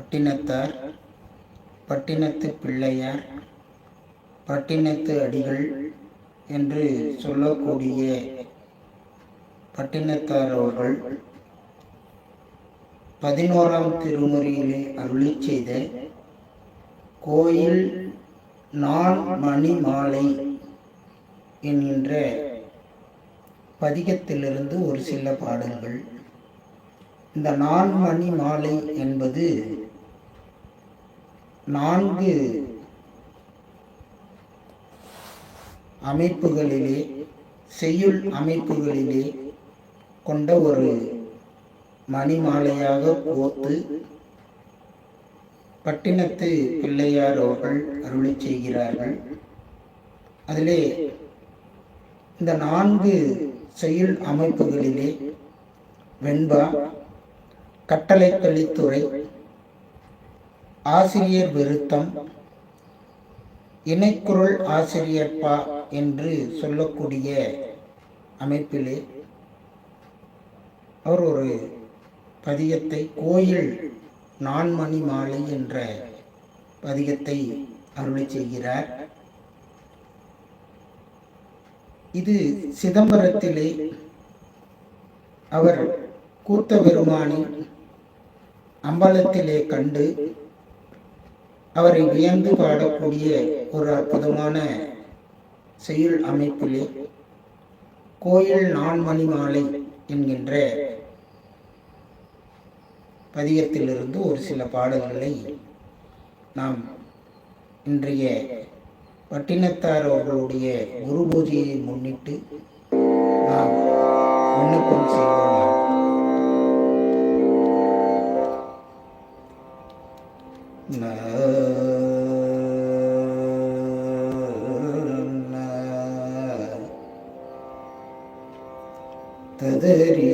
பட்டினத்தார் பட்டினத்து பிள்ளையார் பட்டினத்து அடிகள் என்று சொல்லக்கூடிய பட்டினத்தார் அவர்கள் பதினோராம் திருமுறையிலே அருளி செய்த கோயில் நான் மணி மாலை என்கின்ற பதிகத்திலிருந்து ஒரு சில பாடல்கள். இந்த நான் மணி மாலை என்பது நான்கு அமைப்புகளிலே செய்யுள் அமைப்புகளிலே கொண்ட ஒரு மணிமாலையாக போத்து பட்டினத்து பிள்ளையார் அவர்கள் அருளை செய்கிறார்கள். அதிலே இந்த நான்கு செயல் அமைப்புகளிலே வெண்பா கட்டளை கலித்துறை ஆசிரியர் விருத்தம். இணைக்குரல் ஆசிரியர் பா என்று சொல்லக்கூடிய அமைப்பிலே அவர் ஒரு பதிகத்தை கோயில் நான்மணி மாலை என்ற பதிகத்தை அருளை செய்கிறார். இது சிதம்பரத்திலே அவர் கூத்த பெருமானி அம்பலத்திலே கண்டு அவரை வியந்து பாடக்கூடிய ஒரு அற்புதமான செயல் அமைப்பிலே கோயில் நான்மணி மாலை என்கின்ற பதியத்திலிருந்து ஒரு சில பாடல்களை நாம் இன்றைய பட்டினத்தார் அவர்களுடைய குரு பூஜையை முன்னிட்டு நாம் விண்ணப்பம் செய்வோம். തദരീ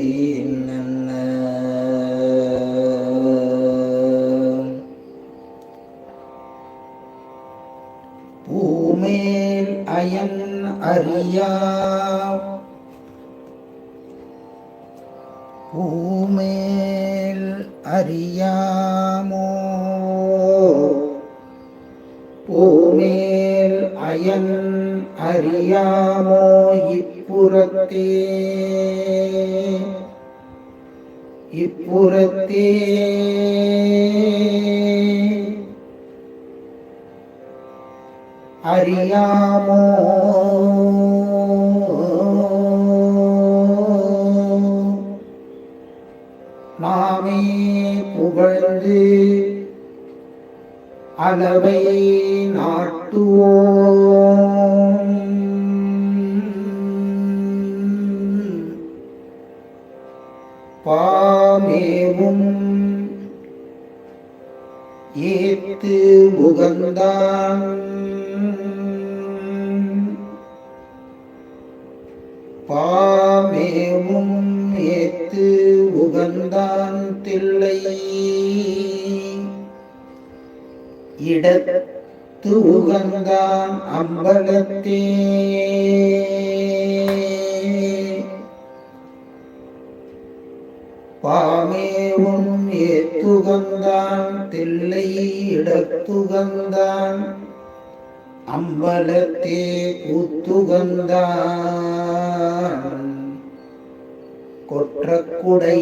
பூமேல் அயன் அறியாமோ இப்புறத்தே. இப்புறத்தே. அறியாமோ. நாமே புகழ்ந்து அளவை நாட்டுவோம். பாமேவும் ஏத்து முகந்தான். பாமேவும் ஏத்து உகந்தான் தில்லை. இடத்து உகந்தான் அம்பலத்தே பாமேவும் ஏத்துகந்தான் தில்லை இடத்துகந்தான் அம்பலத்தே கூத்துகந்தான் கொற்றக்குடை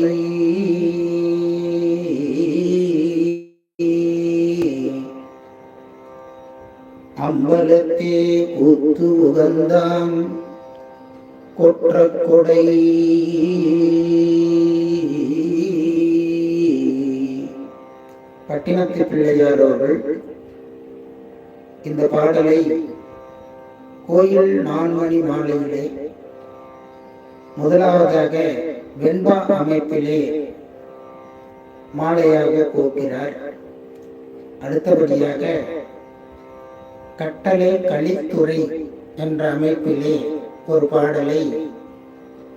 அம்பலத்தே கூத்து உகந்தான். கொற்றக்குடை பட்டினத்து பிள்ளையார் அவர்கள் இந்த பாடலை கோயில் நான்மணி மாலையிலே முதலாவதாக வெண்பா அமைப்பிலே மாலையாக கோக்கிறார் அடுத்தபடியாக கட்டளை கலித்துறை என்ற அமைப்பிலே ஒரு பாடலை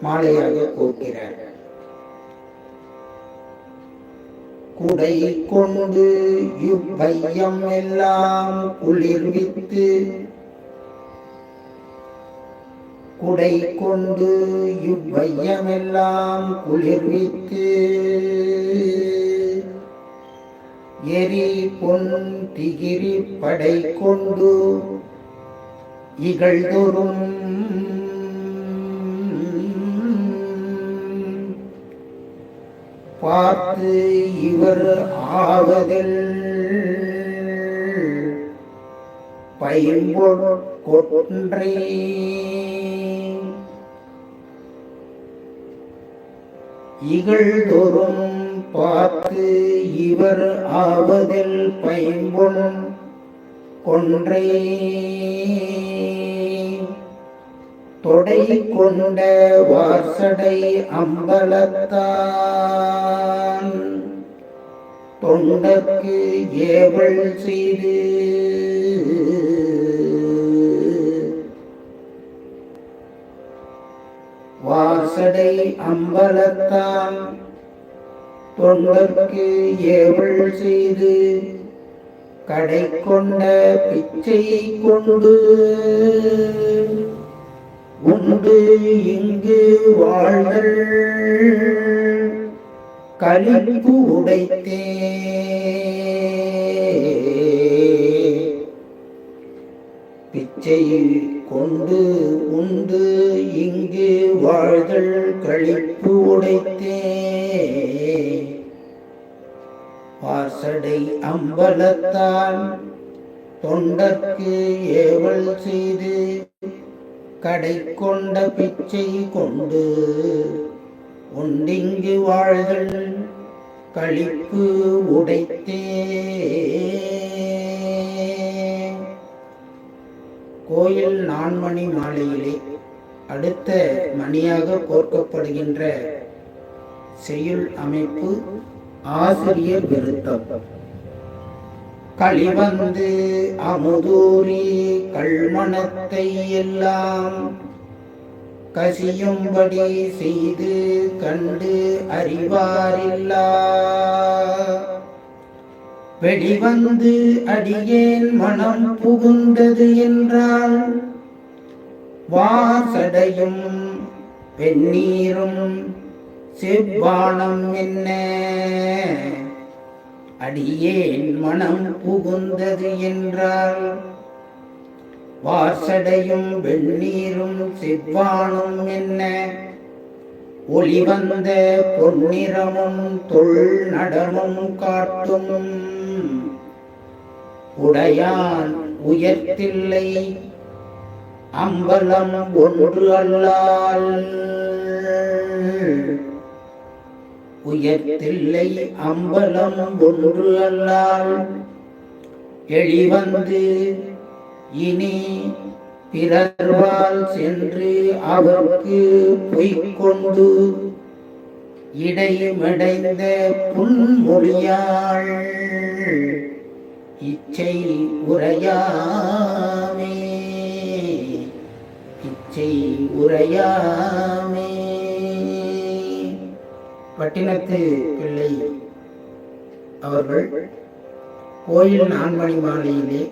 மாலையாக கோக்கிறார் குடை கொண்டு இவ்வையம் எல்லாம் குளிர்வித்து குடை கொண்டு இவ்வையமெல்லாம் குளிர்வித்து எரி பொன் திகிரி படை கொண்டு இகழ்தொரும் பார்த்து இவர் ஆவதில் பயன்பொற் இகழ்தொரும் பார்த்து இவர் ஆவதில் பயன்பொன் கொன்றே. தொடை கொண்ட வாசடை அம்பலத்தான் தொண்டற்கு ஏவல் செய்து வாசடை அம்பலத்தான் தொண்டற்கு ஏவல் செய்து கடை கொண்ட பிச்சை கொண்டு உண்டு இங்கு வாழ்தல். கலிப்பு உடைத்தே பிச்சை கொண்டு உண்டு. இங்கு வாழ்தல் கழிப்பு உடைத்தே. வாசடை அம்பலத்தான் தொண்டற்கு ஏவல் செய்து கடை கொண்ட பிச்சை கொண்டு உண்டிங்கு வாழ்கள் கழிப்பு உடைத்தே. கோயில் நான்மணி மாலையிலே அடுத்த மணியாக கோர்க்கப்படுகின்ற செயல் அமைப்பு ஆசிரியர் விருத்தம். களிவந்து அமுதூரி கள்மணத்தை எல்லாம் கசியும்படி செய்து கண்டு அறிவாரில்லா. வெளிவந்து அடியேன் மனம் புகுந்தது என்றால் வாசடையும் வெந்நீரும் செவ்வானம் என்ன? அடியேன் மனம் புகுந்தது என்றால் வாசடையும் வெந்நீரும் செவ்வானும் என்ன? ஒளிவந்த பொன்னிறமும் தொல் நடமும் காட்டும் உடையான் உயர்த்தில்லை. அம்பலம் ஒன்று அல்லால் உயர்த்தில்லை. அம்பலம் ஒன்று அல்லால் எழிவந்து இனி பிறர்வால் சென்று அவருக்கு பொய்கொண்டு இடையுமடைந்த புன்மொழியாள் இச்சை உரையாமே. இச்சை உரையாமே. பட்டினத்து பிள்ளை அவர்கள் கோயில் நான்மணி மாலையிலே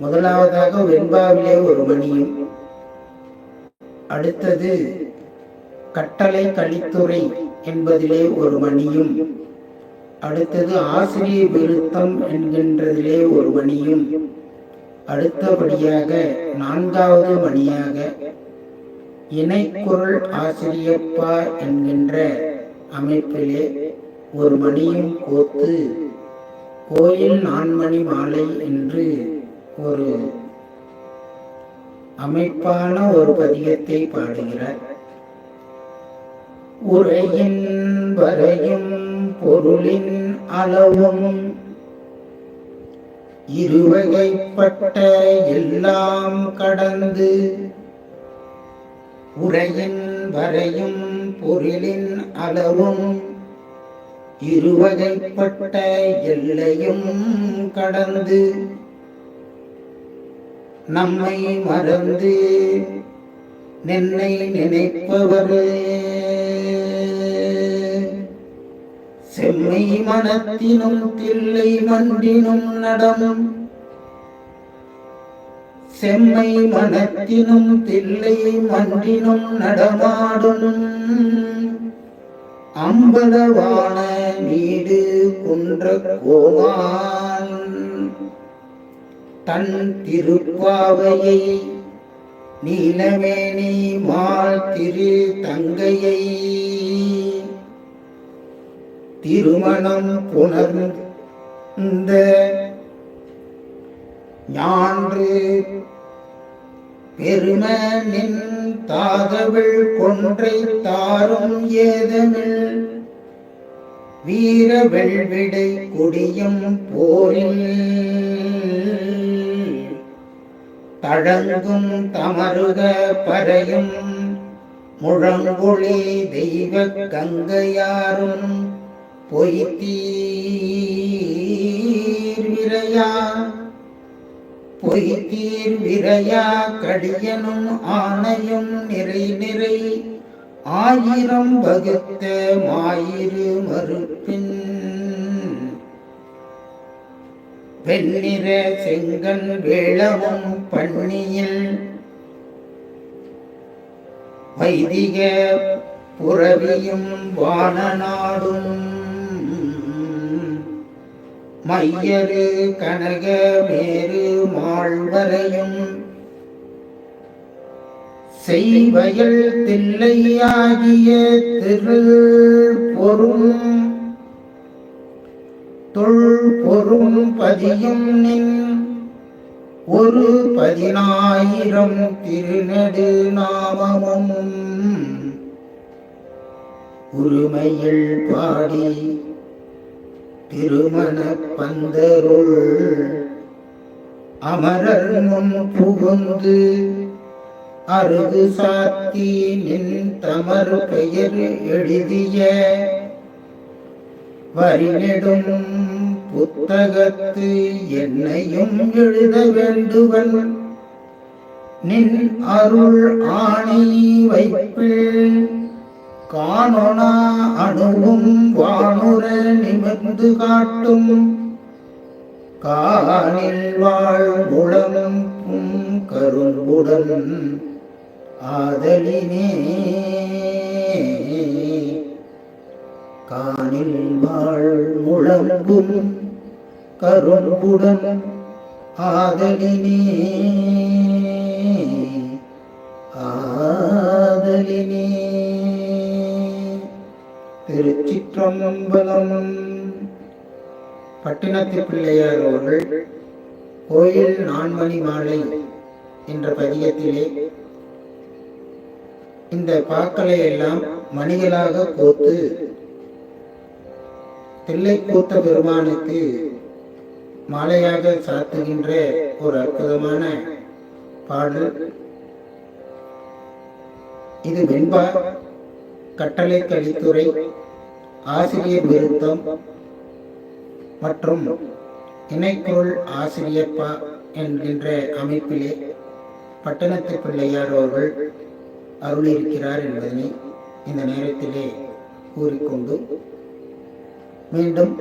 முதலாவதாக வெண்பாவிலே ஒரு மணியும் அடுத்தது கட்டளை கழித்துறை என்பதிலே ஒரு மணியும் அடுத்தது ஆசிரிய விருத்தம் என்கின்றதிலே ஒரு மணியும் அடுத்தபடியாக நான்காவது மணியாக இணைக்குரல் ஆசிரியப்பா என்கின்ற அமைப்பிலே ஒரு மணியும் கோத்து கோயில் நான்மணி மாலை என்று ஒரு அமைப்பான ஒரு பதிகத்தை பாடுகிறார். உரையின் வரையும் பொருளின் அளவும் இருவகைப்பட்ட எல்லாம் கடந்து உரையின் வரையும் பொருளின் அளவும் இருவகைப்பட்ட எல்லையும் கடந்து நம்மை மறந்து நின்னை நினைப்பவரே. செம்மை மனத்தினும் தில்லை மன்றினும் நடமும் செம்மை மனத்தினும் தில்லை மன்றினும் நடமாடும். அம்பலவான நீடு குன்ற கோமான் தன் திருப்பாவையை நீலமேனி மால் திரு தங்கையை திருமணம் புணர்ந்த ஞான்று பெரும நின் தாதவள் கொன்றை தாரும் ஏதமிழ் வீர வெள்விடை கொடியும் போரில் தழங்கும் தமருக பறையும் முழங்கொழி தெய்வ கங்கையாரும் பொய்த்தீர் விரையா பொய்த்தீர் விரையா கடியனும் ஆணையும் நிறை நிறை ஆயிரம் வகுத்த மாயிரு மறுப்பின். வெண்ணிற செங்கன் வேளவும் பண்ணியில் வைதிக புறவியும் வானநாடும். மையரு கனக மேரு மாழ்வரையும். செய்வயல் தில்லையாகிய திரு பொறும். தொல் பொறும் பதியும் நின். ஒரு பதினாயிரம் திருநடு நாமமும். உரிமையில் பாடி திருமண பந்தருள் அமரர் முன் புகுந்து அருகு சாத்தி நின் தமர் பெயர் எழுதிய வரிநெடும் புத்தகத்து என்னையும் எழுத வேண்டுவன். நின் அருள் ஆணை வைப்பேன் காணொனா அணுவும் வானுர நிமிர்ந்து காட்டும். காணில் வாழ் முழம் கரும்புடன் ஆதலினே. காணில் வாழ் முழம்பும் ஆதலினே. ஆதலினே. திருச்சிற்றம்பலம். பட்டினத்து பிள்ளையார் அவர்கள் கோயில் நான்மணி மாலை என்ற பதியத்திலே இந்த பாக்களை எல்லாம் மணிகளாக கோத்து தில்லை கூத்த பெருமானுக்கு மாலையாக சாத்துகின்ற ஒரு அற்புதமான பாடல். இது வெண்பா கட்டளை கல்வித்துறை ஆசிரியர் விருத்தம் மற்றும் இணைக்குள் ஆசிரியப்பா என்கின்ற அமைப்பிலே பட்டணத்து பிள்ளையார் அவர்கள் அருளிருக்கிறார் என்பதனை இந்த நேரத்திலே கூறிக்கொண்டு மீண்டும்